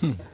ป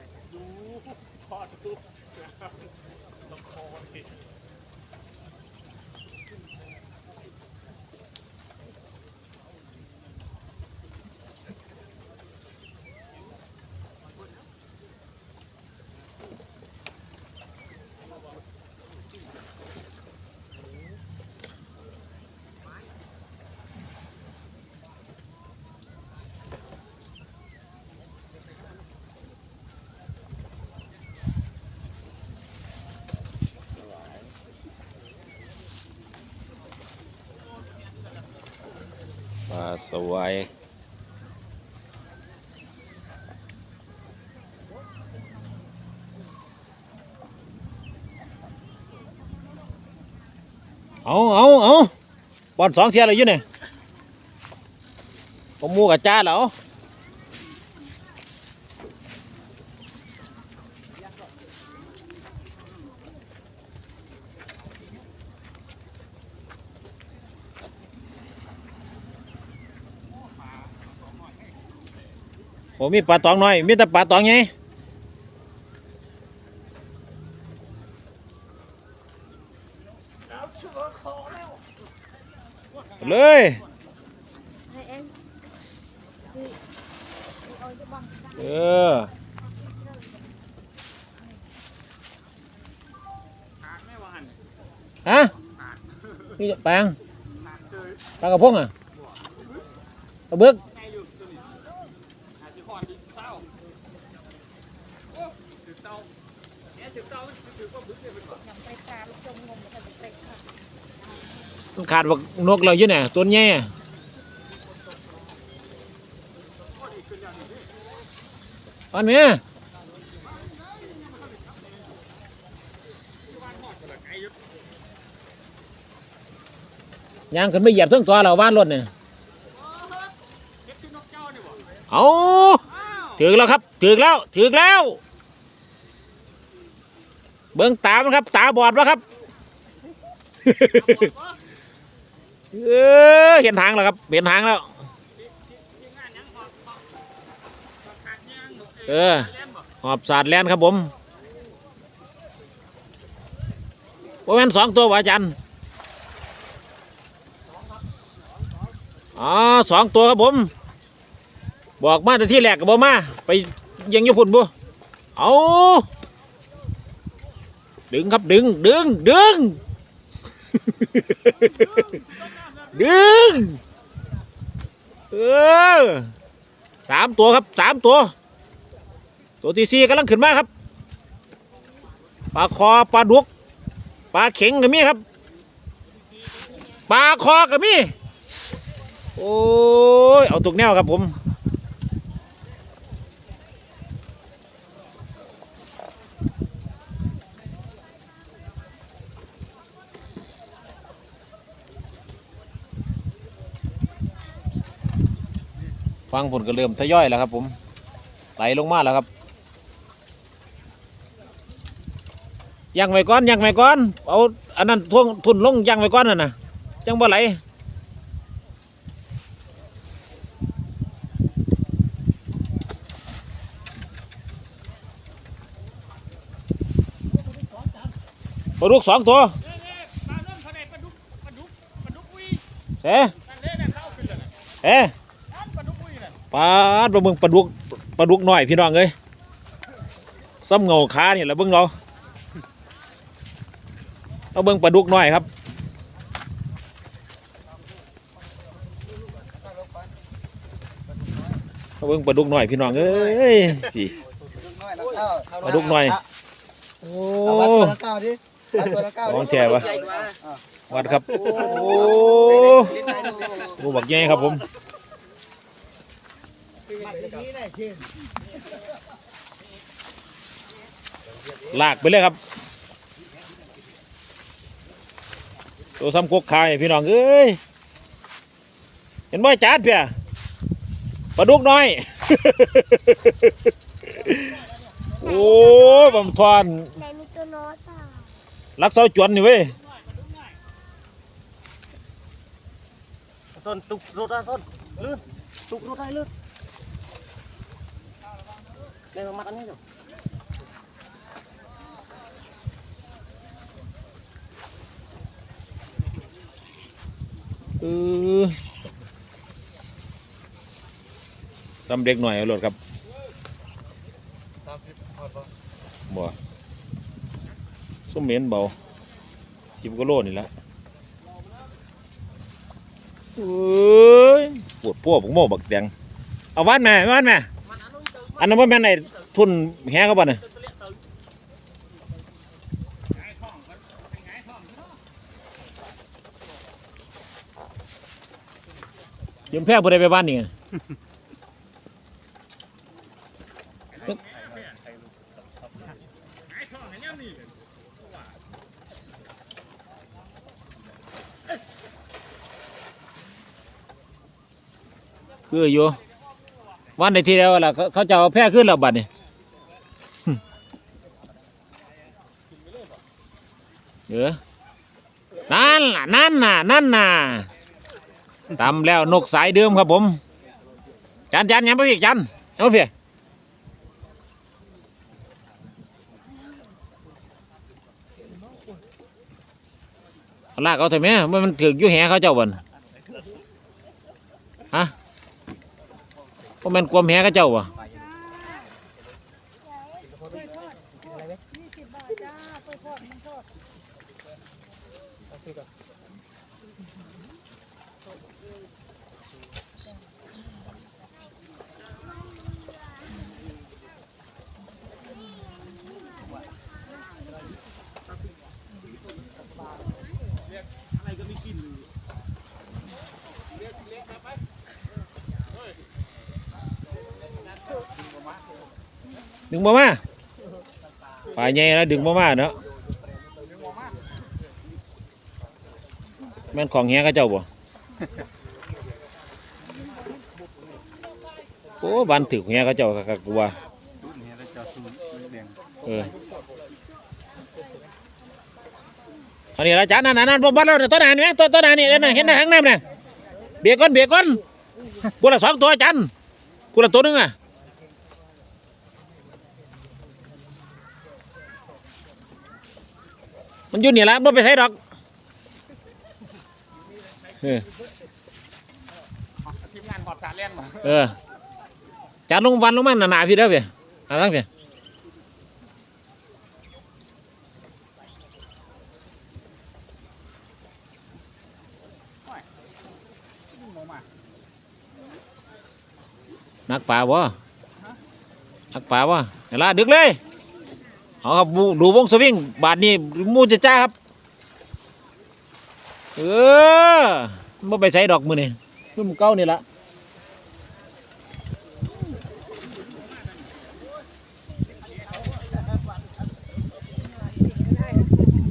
สวย เอาเอาเอาบอลสองเทียร์เลยอยู่เนี่ยผมมูกับจ้าแล้ว ผมมีปลาตองน้อย มีแต่ปลาตองไงเลยให้เองนี่เอาจะบังเออฮะนี่แปลงปลากระพงอะปลาบึก ยังไปตา มันขาดบักนกเราอยู่เนี่ยตัวใหญ่อะอันนี้ยยางขึ้นไปเหยียบเทั้งตัวเราบ้านรถเนี่ยเอาถึงแล้วครับถึงแล้วถึงแล้ว เบิ้งตามันครับ ตาบอดวะครับ เออเห็นหางแล้วครับเห็นหางแล้ว เออหอบสาดแลนครับผมประมาณสองตัววะจารย์อ๋อสองตัวครับผม บอกมาแต่ที่แรกกับบ่มา ไปยังยุพุ่นบุเอา ดึงครับดึง ดึง ดึง ดึง เออสามตัวครับสามตัว ตัวที่สี่กำลังขึ้นมาครับปลาคอปลาดุกปลาเข็งก็มีครับปลาคอก็มีโอ้ยเอาตุกแนวครับผม ฟังผลก็เริ่มทยอยแล้วครับ ผม ไหลลงมาแล้วครับยังไว้ก่อนยังไว้ก่อนเอาอันนั้นทวงทุนลงยังไว้ก่อนน่ะนะจังบ่ไหลปลาดุกสองตัวเอ๊ะเอ๊ะ ปลาดบ่เบิ่งปลาดุกปลาดุกหน้อยพี่น้องเอ้ยซ้ำเงาขาเนี่แหละเบิ่งเราเอาเบิ่งปลาดุกหน้อยครับเอาเบิ่งปลาดุกหน้อยพี่น้องเอ้ยพี่ปลาดุกหน่อยโอ้เอาวัดตัวข้าดิวัดตัวละเก้าของแท้วะวัดครับโอ้โหบักใหญ่ครับผม มัดอย่างนี้ได้เช่น ลากไปเลยครับ ตัวซ้ำกกคายพี่น้องเอ้ย เห็นบ่จานเพียปลาดุกน้อย โอ้ยบำทอนในมีตัวน้อยป่ารักเสาจวนนี่เว้ยส้นตุกรถได้ส้นลื่นตุกรถได้ลื่น เดี๋ยวมัดอันนี้อยู่เออสำเด็กหน่อยเอารถครับสามสิบพอดบ่บ่ส้มเหม็นเบาสิบกิโลนี่ละเอ้ยปวดพวกผมโม่บักแดงเอาวันแม่วันแม่ อันนั้นว่าแม่นไอ้ทุนแฮเขาบ่เนี่ยยืมแพ้บ่ได้ไปบ้านนี่ไงคืออยู่ วันในที่แล้วล่ะเขาเจะเอาแพร่ขึ้นแล้วบัดนี่เออนั่นล่ะนั่นน่ะนั่นน่ะตำแล้วนกสายเดิมครับผม จันจันยังไม่พี่จันเอาพี่อาลากเอาเถอะแม่มันมันถึกอยู่แหเขาเจ้าบ่นฮะ พราะมันความแหกับเจ้าวะ ยี่สิบบาทจ้าไปทอดมันทอด ดึงบ่มาฝ่ายใหญ่แล้วดึงบ่มาเนาะแม่นของแหกับเจ้าบ่โอ้บันถึกแหกับเจ้าคักๆกูว่าเอออันนี้ละจานนั่นนั่นนั่นบ่บัดแล้วเนี่ยตัวนั้นนี่ตัวตัวนั้นนี่เห็นน่ะเห็นน่ะข้างน้ำน่ะเบียกก่อนเบียกก่อนกูละสองตัวจันกูละตัวนึงอะ มันอยู่นี่ละบ่ไปใช้ดอกเออทีมงานหอบสารเล่นมาเออจานลงวันลงมันหนาๆพี่เด้อพี่หนาทั้งพี่โมมานักป่าบ่นักป่าบ่เวลาดึกเลย เอาครับดูดูวงสวิงบาทนี้มูจะจ้าครับ เออบ่ไปใช้ดอกมือนี่มือมันเก้านี่ละ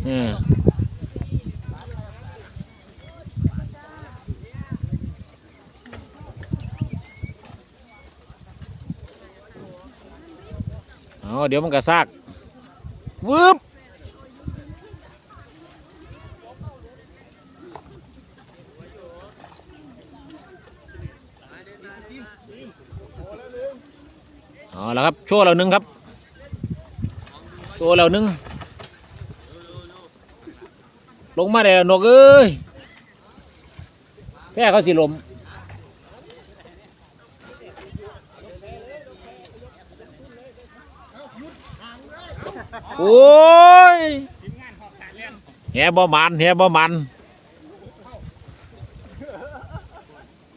เออเอเดี๋ยวมันก็ซาก วืบเอาละครับโชว์เราหนึ่งครับโชว์เราหนึ่งลงมาได้แล้วนกเอ้ยแพ้เขาสิลม โอ้ยแหบ่มันแหบ่มัน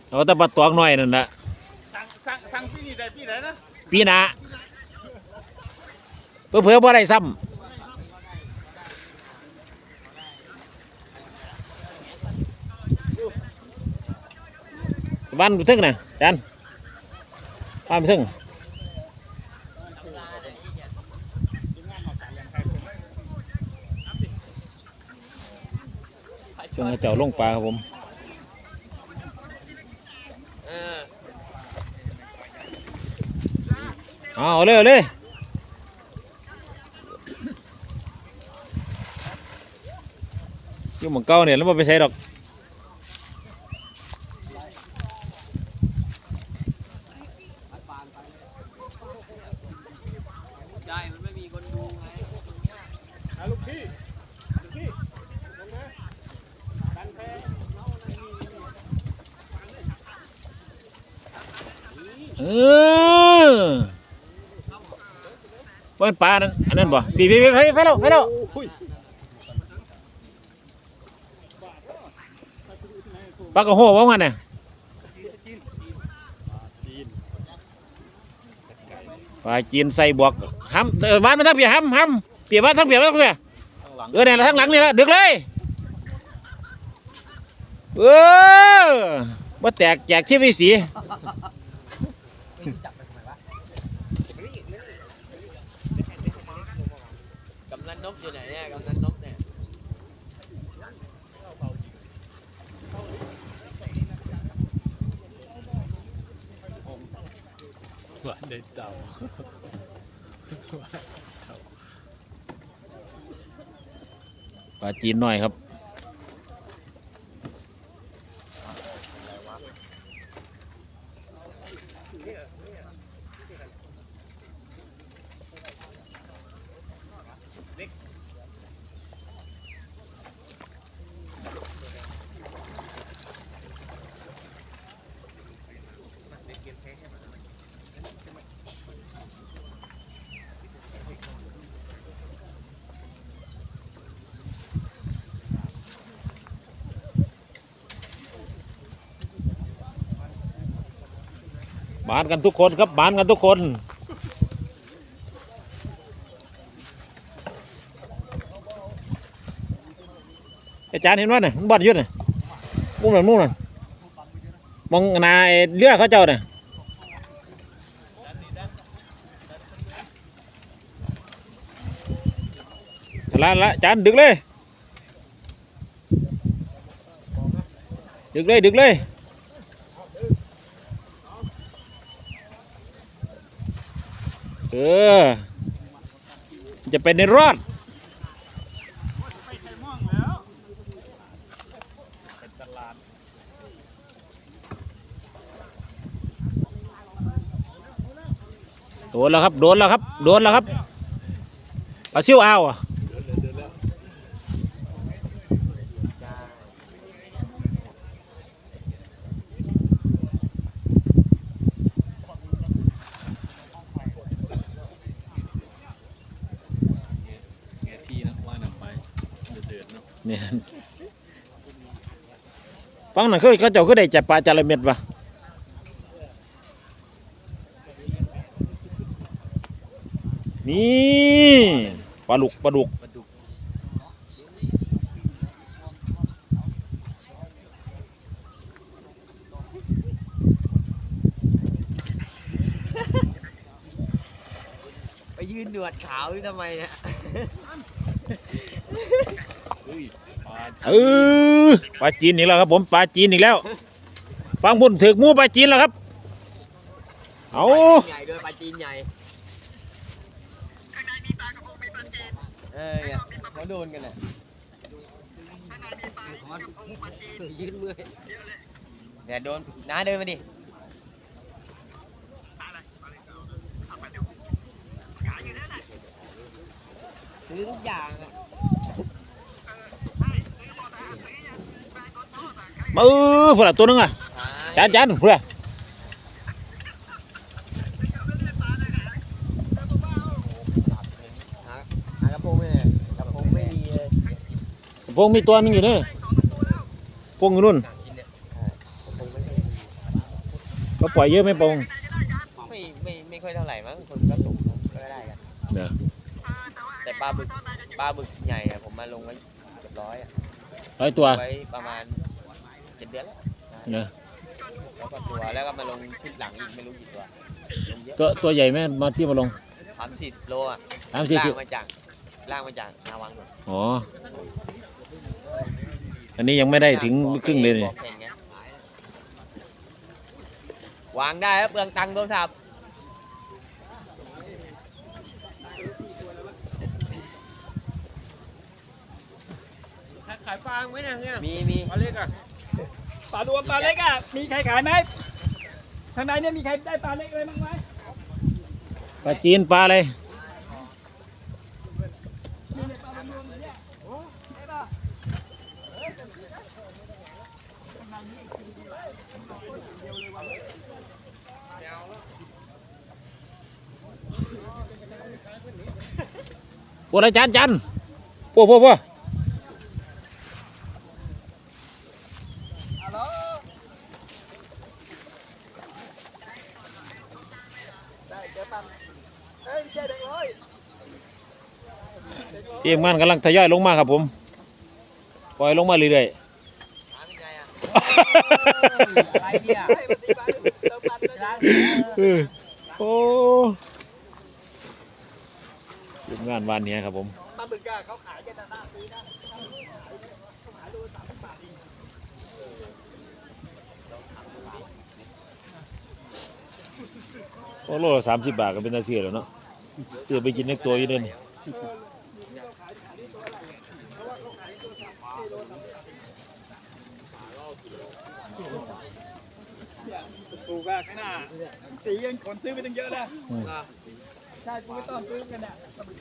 เอาแต่ปลาตวงหน่อยนั่นแหละสั่งสั่งสั่งพี่นี่ได้พี่ไหนนะปีหน้าเพื่อเพื่อบ่ได้ซ้ำบ้านไปถึงน่ะจันบ้านไปถึง ช่วงให้เจ้าลงปลาครับผมเอาเอาเลยเลยอยู่หมือนเก่าเนี่ยแล้วมันไปใช้ดอก ใช่มันไม่มีคนดูไง อะลูกพี่ลูกพี่ลงมาดันแพ เออว่าปลานั่นอันนั้นบ่พี่พี่พี่ไปไปแล้วไปแล้วอุ้ยปลากระโหว่างั้นน่ะจีนปลาจีนใส่บวกห้ำเออวานมาทั้งเปียห้ำห้ำเปียกวานทั้งเปียกวานทั้งเปียกข้างหลังเออเนี่ยทั้งหลังนี่ละดึกเลยเออว่าแตกแจกที่วิสี กำ นันนกอยู่ไหนเนี่ยกำนันนกเนี่ยหวานเด็ดเต่าปลาจีนหน่อยครับ บานกันทุกคนครับบานกันทุกคนอาจารย์เห็นว่าเนี่ยมันบอดยุ่เนี่ยมุมนั่นมุมนั่นมองนาไอ้เรือเขาเจ้าเนี่ยละละจารย์ดึกเลย ดึกเลย ดึกเลย ออ จะเป็นในรอดโดนแล้วครับ โดนแล้วครับ โดนแล้วครับปลาซิวอ้าอะ แง่ที่นะว่ายน้ำไปเดือดๆเนาะ เนี่ยฟังห น่อยคือเขาเจ้าคือได้จับปลาจาระเม็ดปะนี่ปลาดุกปลาดุกปลาดุกไปยืนหนวดขาวอยู่ทำไมเนี่ย เฮ้ยปลาเออปลาจีนอีกแล้วครับผมปลาจีนอีกแล้ว ฟังพุ่นถึกหมูปลาจีนแล้วครับ เอาปลาจีนใหญ่ด้วยปลาจีนใหญ่เออเนี่ยเขาโดนกันน่ะยืนมือเดี๋ยวโดนน้าเดินมาดิซื้อทุกอย่างอะ มาเออพุ่นละตัวหนึงอะจานจานพุ่นละหาหากระโปรงไม่เลยกระโปรงไม่มีเลยพงมีตัวหนึงอยู่เนี่ยพงอยู่นู่นกินเนี่ยกระโปรงไม่มีก็ปล่อยเยอะไหม่ปงไม่ไม่ไม่ค่อยเท่าไหร่มั้งคนก็ตกก็ได้กันเดี๋ยวแต่ปลาบึกปลาบึกใหญ่อะผมมาลงไว้เกือบร้อยอะร้อยตัวไว้ประมาณ เจ็ดเดือนแล้วเนี่ยแล้วก็ตัวแล้วก็มาลงชุดหลังอีกไม่รู้กี่ตัวลงเยอะตัวตัวใหญ่ไหมมาที่มาลงสามสิบโลอะสามสี่ล่าสิงมาจากล่างมาจากนาวังหมดอ๋อ อันนี้ยังไม่ได้ถึงครึ่งเลยนี่บอกแข่งไงวางได้ครับเปลืองตังค์โทรศัพท์ขายปลาไหมเนี่ยเนี่ยมีมีปลาเล็กอะป ลาดวงปลาเล็กอะ มีใครขายไหมทางในเนี่ยมีใครได้ปลาเล็กอะไรบ้างไหมปลาจีนปลาอะไรปวกอาจารย์จันปวกพวกปวด ทีมงานกำลังทยอยลงมาครับผมปล่อยลงมาเรื่อยๆเออโอ้ทีมงานวันนี้ครับผม ปลาบึกอะเขาขายกันหน้าซื้อนะโอ้โลสามสิบบาทก็เป็นตาเสียแล้วเนาะเสียไปกินในตัวอยู่เด่น ถูกอะข้างหน้าสียังขนซื้อไปตั้งเยอะนะอืมใช่กูไม่ต้องซื้อกันเนี่ยปลาบึก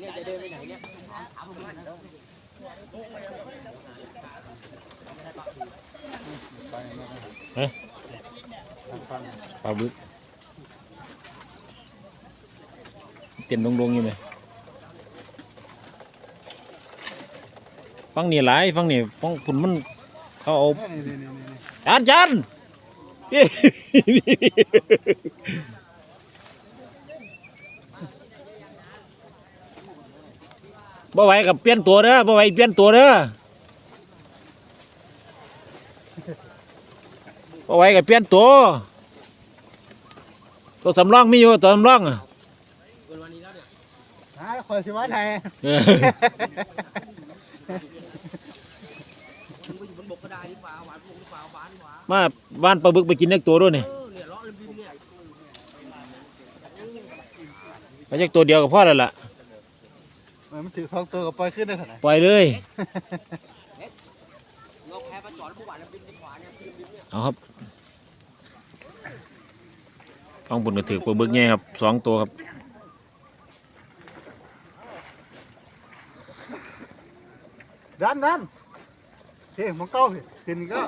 เนี่ยไปไหนเนี่ยจะเดินไปไหนเนี่ยปลาบึกเต้นลงๆอยู่ไหมฟังนี่หลายฟังนี่ฟังฝุ่นมันเขาเอาจานจานพี่ บ่ไหวกับเปลี่ยนตัวเด้อบ่ไหวเปลี่ยนตัวเด้อบ่ไหวกับเปลี่ยนตัว ตัวสำรองมีอยู่ตัวสำรองอะวันนี้แล้วเนี่ยฮะคนสิว่าไทยเออมึงไปอยู่บนบกก็ได้ดีกว่าหวานบกดีกว่าหวานหวานมาบ้านปลาบึกไปกินเล็กตัวด้วยนี่เออเนี่ยเลาะริมริมเนี่ย ไปจากตัวเดียวกับพ่อแล้วล่ะ มันถือสองตัวกับปล่อยขึ้นได้เท่าไหร่ปล่อยเลย เราแพ้ไปสอนผู้หวานริมริมขวาเนี่ยริมริมเนี่ยเอาครับต้องบุญกระถือปลาบึกแง่ครับสองตัวครับ ดันดันเฮ้ยมันเก้าสิขึ้นอีก็